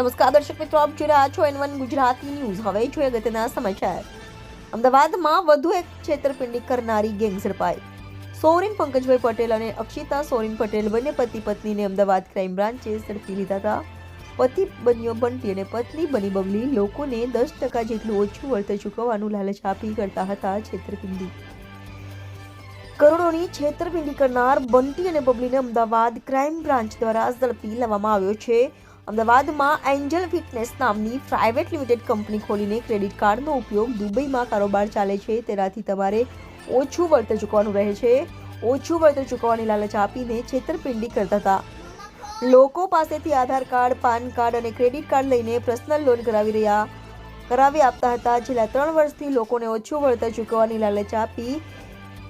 નમસ્કાર, દર્શક મિત્રો, આપ જોઈ રહ્યા છો એન વન ગુજરાતી ન્યૂઝ. હવે જોઈએ અગત્યના સમાચાર. અમદાવાદમાં વધુ એક છેતરપિંડી કરનારી ગેંગ ઝડપાઈ. સોરીન પંકજભાઈ પટેલ અને અક્ષિતા સોરીન પટેલ બંને પતિ પત્નીને અમદાવાદ ક્રાઇમ બ્રાન્ચે ઝડપી લીધા હતા. પતિ બન્યો બંટી અને પત્ની બની બબલી લોકોને દસ ટકા જેટલું ઓછું વળતર ચૂકવવાનું લાલચ આપી કરતા હતા છેતરપિંડી. કરોડોની છેતરપિંડી કરનાર બંટી અને બબલીને અમદાવાદ ક્રાઇમ બ્રાન્ચ દ્વારા ઝડપી લેવામાં આવ્યો છે. અમદાવાદમાં એન્જલ ફિટનેસ નામની પ્રાઇવેટ લિમિટેડ કંપની ખોલીને ક્રેડિટ કાર્ડનો ઉપયોગ દુબઈમાં કારોબાર ચાલે છે. તેનાથી તમારે ઓછું વળતર ચૂકવવાનું રહે છે. ઓછું વળતર ચૂકવવાની લાલચ આપીને છેતરપિંડી કરતા હતા. લોકો પાસેથી આધાર કાર્ડ, પાન કાર્ડ અને ક્રેડિટ કાર્ડ લઈને પર્સનલ લોન કરાવી રહ્યા, કરાવી આપતા હતા. છેલ્લા ત્રણ વર્ષથી લોકોને ઓછું વળતર ચૂકવવાની લાલચ આપી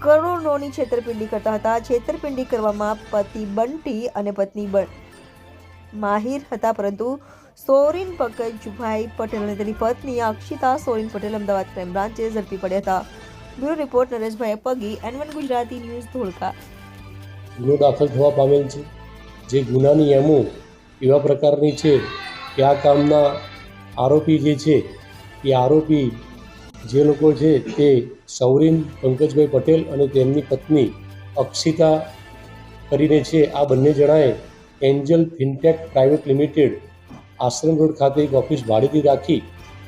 કરોડોની છેતરપિંડી કરતા હતા. છેતરપિંડી કરવામાં પતિ બંટી અને પત્ની બન માહિર હતા, પરંતુ સોરીન પંકજભાઈ પટેલ અને તેની પત્ની અક્ષિતા સોરીન પટેલ અમદાવાદ ક્રાઇમ બ્રાન્ચે ઝડપી પડ્યા હતા. Bureau report, Nareshbhai Pagi N one Gujarati news Dholka. ગુનો દાખલ થવા પામેલ છે. જે ગુનાની એમો એવા પ્રકારની છે કે આ કામના આરોપી જે છે, એ આરોપી જે લોકો છે તે સૌરીન પંકજભાઈ પટેલ અને તેમની પત્ની અક્ષિતા કરીને છે. આ બંને જણાએ Angel Fintech private limited Ashram road ખાતે એક ઓફિસ ભાડેથી રાખી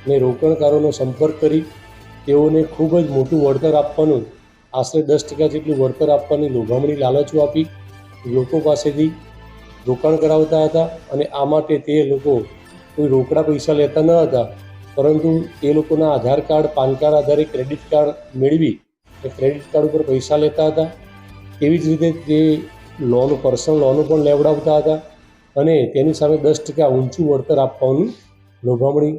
અને રોકાણકારોનો સંપર્ક કરી તેઓને ખૂબ જ મોટું વળતર આપવાનું, આશરે દસ ટકા જેટલું વળતર આપવાની લોભામણી લાલચો આપી લોકો પાસેથી રોકાણ કરાવતા હતા અને આ માટે તે લોકો કોઈ રોકડા પૈસા લેતા ન હતા, પરંતુ તે લોકોના આધાર કાર્ડ, પાન કાર્ડ આધારે ક્રેડિટ કાર્ડ મેળવી એ ક્રેડિટ કાર્ડ ઉપર પૈસા લેતા હતા. એવી જ રીતે તે લોન પર્સનલ લોનો પણ લેવડાવતા હતા અને તેની સામે દસ ટકા ઊંચું વળતર આપવાનું લોભામણી